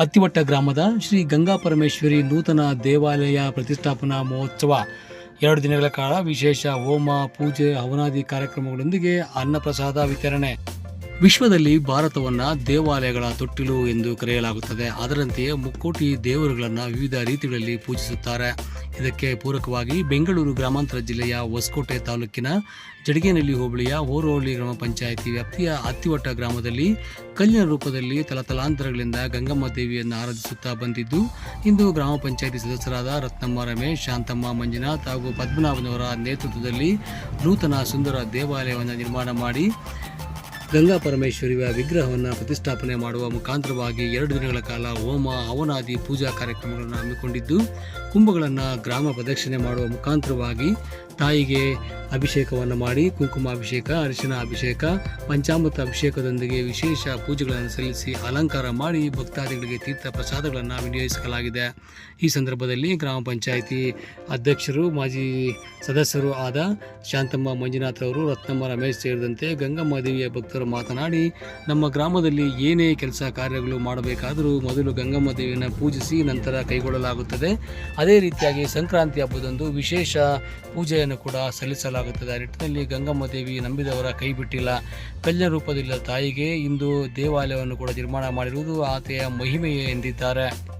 ಅತ್ತಿವಟ್ಟ ಗ್ರಾಮದ ಶ್ರೀ ಗಂಗಾ ಪರಮೇಶ್ವರಿ ನೂತನ ದೇವಾಲಯ ಪ್ರತಿಷ್ಠಾಪನಾ ಮಹೋತ್ಸವ. ಎರಡು ದಿನಗಳ ಕಾಲ ವಿಶೇಷ ಹೋಮ, ಪೂಜೆ, ಹವನಾದಿ ಕಾರ್ಯಕ್ರಮಗಳೊಂದಿಗೆ ಅನ್ನಪ್ರಸಾದ ವಿತರಣೆ. ವಿಶ್ವದಲ್ಲಿ ಭಾರತವನ್ನ ದೇವಾಲಯಗಳ ತೊಟ್ಟಿಲು ಎಂದು ಕರೆಯಲಾಗುತ್ತದೆ. ಅದರಂತೆಯೇ ಮುಕ್ಕೋಟಿ ದೇವರುಗಳನ್ನು ವಿವಿಧ ರೀತಿಗಳಲ್ಲಿ ಪೂಜಿಸುತ್ತಾರೆ. ಇದಕ್ಕೆ ಪೂರಕವಾಗಿ ಬೆಂಗಳೂರು ಗ್ರಾಮಾಂತರ ಜಿಲ್ಲೆಯ ಹೊಸಕೋಟೆ ತಾಲೂಕಿನ ಜಡಗೇನಹಳ್ಳಿ ಹೋಬಳಿಯ ಹೋರೋಹಳ್ಳಿ ಗ್ರಾಮ ಪಂಚಾಯಿತಿ ವ್ಯಾಪ್ತಿಯ ಅತ್ತಿವಟ್ಟ ಗ್ರಾಮದಲ್ಲಿ ಕಲ್ಲಿನ ರೂಪದಲ್ಲಿ ತಲತಲಾಂತರಗಳಿಂದ ಗಂಗಮ್ಮ ದೇವಿಯನ್ನು ಆರಾಧಿಸುತ್ತಾ ಬಂದಿದ್ದು, ಇಂದು ಗ್ರಾಮ ಪಂಚಾಯಿತಿ ಸದಸ್ಯರಾದ ರತ್ನಮ್ಮ ರಮೇಶ್, ಶಾಂತಮ್ಮ ಮಂಜುನಾಥ್ ಹಾಗೂ ಪದ್ಮನಾಭನವರ ನೇತೃತ್ವದಲ್ಲಿ ನೂತನ ಸುಂದರ ದೇವಾಲಯವನ್ನು ನಿರ್ಮಾಣ ಮಾಡಿ ಗಂಗಾ ಪರಮೇಶ್ವರಿಯ ವಿಗ್ರಹವನ್ನು ಪ್ರತಿಷ್ಠಾಪನೆ ಮಾಡುವ ಮುಖಾಂತರವಾಗಿ ಎರಡು ದಿನಗಳ ಕಾಲ ಹೋಮ ಹವನಾದಿ ಪೂಜಾ ಕಾರ್ಯಕ್ರಮಗಳನ್ನು ಹಮ್ಮಿಕೊಂಡಿದ್ದು, ಕುಂಭಗಳನ್ನು ಗ್ರಾಮ ಪ್ರದಕ್ಷಿಣೆ ಮಾಡುವ ಮುಖಾಂತರವಾಗಿ ತಾಯಿಗೆ ಅಭಿಷೇಕವನ್ನು ಮಾಡಿ ಕುಂಕುಮ ಅಭಿಷೇಕ ಅರಿಶಿನ ಅಭಿಷೇಕ, ಪಂಚಾಮೃತ ಅಭಿಷೇಕದೊಂದಿಗೆ ವಿಶೇಷ ಪೂಜೆಗಳನ್ನು ಸಲ್ಲಿಸಿ ಅಲಂಕಾರ ಮಾಡಿ ಭಕ್ತಾದಿಗಳಿಗೆ ತೀರ್ಥ ಪ್ರಸಾದಗಳನ್ನು ವಿನಿಯೋಗಿಸಲಾಗಿದೆ. ಈ ಸಂದರ್ಭದಲ್ಲಿ ಗ್ರಾಮ ಪಂಚಾಯಿತಿ ಅಧ್ಯಕ್ಷರು, ಮಾಜಿ ಸದಸ್ಯರು ಆದ ಶಾಂತಮ್ಮ ಮಂಜುನಾಥ್ ಅವರು, ರತ್ನಮ್ಮ ರಮೇಶ್ ಸೇರಿದಂತೆ ಗಂಗಮ್ಮ ದೇವಿಯ ಭಕ್ತರು ಮಾತನಾಡಿ, ನಮ್ಮ ಗ್ರಾಮದಲ್ಲಿ ಏನೇ ಕೆಲಸ ಕಾರ್ಯಗಳು ಮಾಡಬೇಕಾದರೂ ಮೊದಲು ಗಂಗಮ್ಮ ದೇವಿಯನ್ನು ಪೂಜಿಸಿ ನಂತರ ಕೈಗೊಳ್ಳಲಾಗುತ್ತದೆ. ಅದೇ ರೀತಿಯಾಗಿ ಸಂಕ್ರಾಂತಿ ಹಬ್ಬದಂದು ವಿಶೇಷ ಪೂಜೆಯನ್ನು ಕೂಡ ಸಲ್ಲಿಸಲಾಗುತ್ತದೆ. ಆ ನಿಟ್ಟಿನಲ್ಲಿ ಗಂಗಮ್ಮ ದೇವಿ ನಂಬಿದವರ ಕೈ ಬಿಟ್ಟಿಲ್ಲ. ಕಲ್ಯ ರೂಪದಿಲ್ಲ ತಾಯಿಗೆ ಇಂದು ದೇವಾಲಯವನ್ನು ಕೂಡ ನಿರ್ಮಾಣ ಮಾಡಿರುವುದು ಆತೆಯ ಮಹಿಮೆಯೇ ಎಂದಿದ್ದಾರೆ.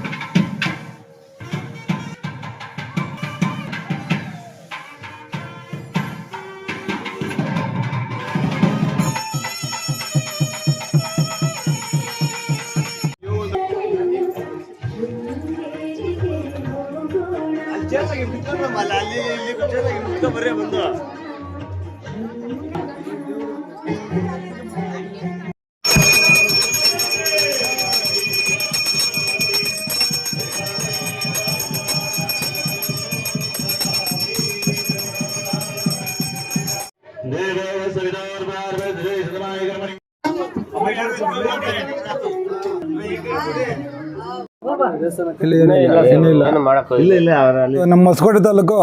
ನಮ್ಮ ಹೊಸಕೋಟೆ ತಾಲೂಕು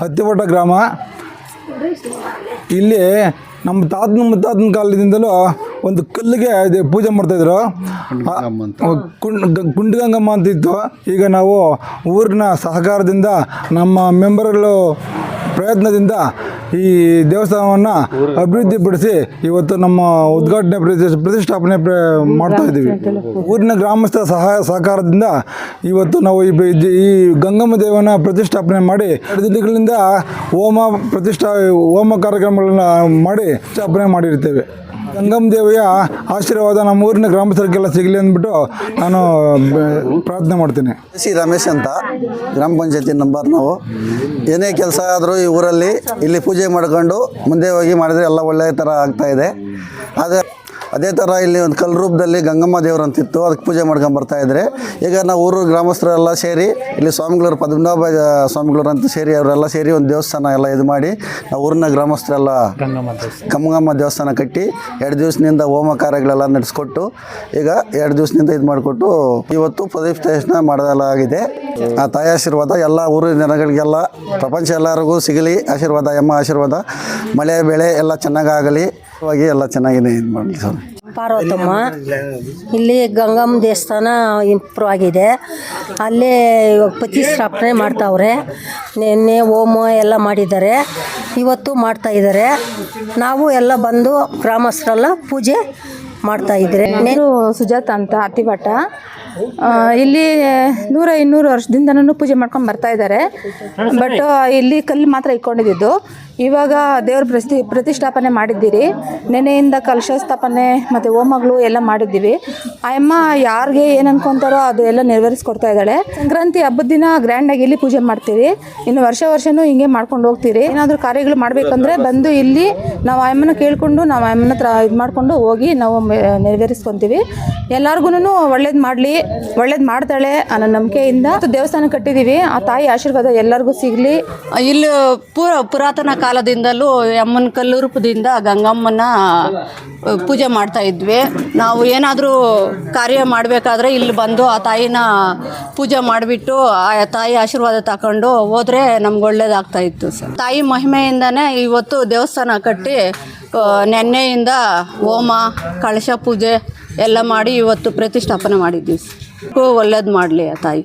ಹತ್ತಿಪಟ್ಟ ಗ್ರಾಮ. ಇಲ್ಲಿ ನಮ್ಮ ತಾತನ ಮುತ್ತಾತನ ಕಾಲದಿಂದಲೂ ಒಂದು ಕಲ್ಲಿಗೆ ಪೂಜೆ ಮಾಡ್ತಾಯಿದ್ರು ಕುಂಡಗಂಗಮ್ಮ ಅಂತ. ಇತ್ತು ಈಗ ನಾವು ಊರಿನ ಸಹಕಾರದಿಂದ ನಮ್ಮ ಮೆಂಬರ್ಗಳು ಪ್ರಯತ್ನದಿಂದ ಈ ದೇವಸ್ಥಾನವನ್ನು ಅಭಿವೃದ್ಧಿಪಡಿಸಿ ಇವತ್ತು ನಮ್ಮ ಉದ್ಘಾಟನೆ ಪ್ರತಿ- ಪ್ರತಿಷ್ಠಾಪನೆ ಪ್ರ- ಮಾಡ್ತಾ ಇದ್ದೀವಿ. ಊರಿನ ಗ್ರಾಮಸ್ಥ ಸಹಾಯ ಸಹಕಾರದಿಂದ ಇವತ್ತು ನಾವು ಈ ಗಂಗಮ್ಮ ದೇವನ ಪ್ರತಿಷ್ಠಾಪನೆ ಮಾಡಿ ದಿನಗಳಿಂದ ಹೋಮ ಪ್ರತಿಷ್ಠಾ ಹೋಮ ಕಾರ್ಯಕ್ರಮಗಳನ್ನು ಮಾಡಿ ಸ್ಥಾಪನೆ ಮಾಡಿರ್ತೇವೆ. ಗಂಗಮ್ಮ ದೇವಿಯ ಆಶೀರ್ವಾದ ನಮ್ಮ ಊರಿನ ಗ್ರಾಮಸ್ಥರಿಗೆಲ್ಲ ಸಿಗಲಿ ಅಂದ್ಬಿಟ್ಟು ನಾನು ಪ್ರಾರ್ಥನೆ ಮಾಡ್ತೀನಿ. ಸಿ ರಮೇಶ್ ಅಂತ, ಗ್ರಾಮ ಪಂಚಾಯತಿ ನಂಬರ್ ನಾವು. ಏನೇ ಕೆಲಸ ಆದರೂ ಈ ಊರಲ್ಲಿ ಇಲ್ಲಿ ಪೂಜೆ ಮಾಡ್ಕೊಂಡು ಮುಂದೆ ಹೋಗಿ ಮಾಡಿದರೆ ಎಲ್ಲ ಒಳ್ಳೆಯ ಥರ ಆಗ್ತಾಯಿದೆ ಇದೆ. ಅದೇ ಥರ ಇಲ್ಲಿ ಒಂದು ಕಲ್ಲು ರೂಪದಲ್ಲಿ ಗಂಗಮ್ಮ ದೇವರು ಅಂತಿತ್ತು. ಅದಕ್ಕೆ ಪೂಜೆ ಮಾಡ್ಕೊಂಡು ಬರ್ತಾ ಇದ್ರೆ. ಈಗ ನಾವು ಊರು ಗ್ರಾಮಸ್ಥರೆಲ್ಲ ಸೇರಿ ಇಲ್ಲಿ ಸ್ವಾಮಿಗಳವ್ರು ಪದ್ಮನಾಭ ಸ್ವಾಮಿಗಳವ್ರು ಅಂತ ಸೇರಿ ಅವರೆಲ್ಲ ಸೇರಿ ಒಂದು ದೇವಸ್ಥಾನ ಎಲ್ಲ ಇದು ಮಾಡಿ ನಾವು ಊರಿನ ಗ್ರಾಮಸ್ಥರೆಲ್ಲ ಗಂಗಮ್ಮ ದೇವಸ್ಥಾನ. ಕಟ್ಟಿ ಎರಡು ದಿವಸದಿಂದ ಹೋಮ ಕಾರ್ಯಗಳೆಲ್ಲ ನಡೆಸ್ಕೊಟ್ಟು ಈಗ ಎರಡು ದಿವಸದಿಂದ ಇದು ಮಾಡಿಕೊಟ್ಟು ಇವತ್ತು ಪ್ರತಿಷ್ಠಾಪನೆ ಮಾಡಲಾಗಿದೆ. ಆ ತಾಯಿ ಆಶೀರ್ವಾದ ಎಲ್ಲ ಊರಿನ ಜನಗಳಿಗೆಲ್ಲ ಪ್ರಪಂಚ ಎಲ್ಲರಿಗೂ ಸಿಗಲಿ. ಆಶೀರ್ವಾದ ಎಮ್ಮ ಆಶೀರ್ವಾದ. ಮಳೆ ಬೆಳೆ ಎಲ್ಲ ಚೆನ್ನಾಗಾಗಲಿ. ವಾಗಿ ಎಲ್ಲ ಚೆನ್ನಾಗಿದೆ ಇದು ಪಾರ್ವತಮ್ಮ ಇಲ್ಲಿ ಗಂಗಮ್ಮ ದೇವಸ್ಥಾನ ಇಂಪ್ರೂವ್ ಆಗಿದೆ. ಅಲ್ಲೇ ಇವಾಗ ಪ್ರತಿಷ್ಠಾಪನೆ ಮಾಡ್ತಾವ್ರೆ. ನಿನ್ನೆ ಹೋಮ ಎಲ್ಲ ಮಾಡಿದ್ದಾರೆ. ಇವತ್ತು ಮಾಡ್ತಾ ಇದ್ದಾರೆ. ನಾವು ಎಲ್ಲ ಬಂದು ಗ್ರಾಮಸ್ಥರೆಲ್ಲ ಪೂಜೆ ಮಾಡ್ತಾ ಇದ್ರೆ. ನೀನು ಸುಜಾತ ಅಂತ ಅತಿವಟ ಆ, ಇಲ್ಲಿ ನೂರ ಇನ್ನೂರು ವರ್ಷದಿಂದನೂ ಪೂಜೆ ಮಾಡ್ಕೊಂಡು ಬರ್ತಾ ಇದ್ದಾರೆ. ಬಟ್ ಇಲ್ಲಿ ಕಲ್ಲು ಮಾತ್ರ ಇಟ್ಕೊಂಡಿದ್ದು ಇವಾಗ ದೇವ್ರ ಪ್ರತಿ ಪ್ರತಿಷ್ಠಾಪನೆ ಮಾಡಿದ್ದೀರಿ. ನೆನೆಯಿಂದ ಕಲಶ ಸ್ಥಾಪನೆ ಮತ್ತು ಹೋಮಗಳು ಎಲ್ಲ ಮಾಡಿದ್ದೀವಿ. ಆ ಅಮ್ಮ ಯಾರಿಗೆ ಏನು ಅನ್ಕೊತಾರೋ ಅದು ಎಲ್ಲ ನೆರವೇರಿಸ್ಕೊಡ್ತಾ ಇದ್ದಾಳೆ. ಸಂಕ್ರಾಂತಿ ಹಬ್ಬದ ದಿನ ಗ್ರ್ಯಾಂಡಾಗಿ ಇಲ್ಲಿ ಪೂಜೆ ಮಾಡ್ತೀವಿ. ಇನ್ನು ವರ್ಷ ವರ್ಷನೂ ಹಿಂಗೆ ಮಾಡ್ಕೊಂಡು ಹೋಗ್ತೀರಿ. ಏನಾದರೂ ಕಾರ್ಯಗಳು ಮಾಡಬೇಕಂದ್ರೆ ಬಂದು ಇಲ್ಲಿ ನಾವು ಆಯಮ್ಮನ ಕೇಳಿಕೊಂಡು ನಾವು ಆಯಮ್ಮನ ಹತ್ರ ಇದು ಮಾಡಿಕೊಂಡು ಹೋಗಿ ನಾವು ನೆರವೇರಿಸ್ಕೊತೀವಿ. ಎಲ್ಲರಿಗೂ ಒಳ್ಳೇದು ಮಾಡಲಿ, ಒಳ್ಳೇದು ಮಾಡ್ತಾಳೆ ಅನ್ನೋ ನಂಬಿಕೆಯಿಂದ ದೇವಸ್ಥಾನ ಕಟ್ಟಿದ್ದೀವಿ. ಆ ತಾಯಿ ಆಶೀರ್ವಾದ ಎಲ್ಲರಿಗೂ ಸಿಗಲಿ. ಇಲ್ಲಿ ಪುರ ಪುರಾತನ ಕಾಲದಿಂದಲೂ ಅಮ್ಮನ ಕಲ್ಲುರೂಪದಿಂದ ಗಂಗಮ್ಮನ ಪೂಜೆ ಮಾಡ್ತಾ ಇದ್ವಿ. ನಾವು ಏನಾದರೂ ಕಾರ್ಯ ಮಾಡಬೇಕಾದ್ರೆ ಇಲ್ಲಿ ಬಂದು ಆ ತಾಯಿನ ಪೂಜೆ ಮಾಡಿಬಿಟ್ಟು, ಆ ತಾಯಿ ಆಶೀರ್ವಾದ ತಗೊಂಡು ಹೋದ್ರೆ ನಮ್ಗೆ ಒಳ್ಳೇದಾಗ್ತಾ ಇತ್ತು ಸರ್. ತಾಯಿ ಮಹಿಮೆಯಿಂದನೇ ಇವತ್ತು ದೇವಸ್ಥಾನ ಕಟ್ಟಿ ನೆನ್ನೆಯಿಂದ ಹೋಮ, ಕಳಶ ಪೂಜೆ ಎಲ್ಲ ಮಾಡಿ ಇವತ್ತು ಪ್ರತಿಷ್ಠಾಪನೆ ಮಾಡಿದ್ದೀವಿ ಒಳ್ಳೇದು ಮಾಡಲಿ ಆ ತಾಯಿ.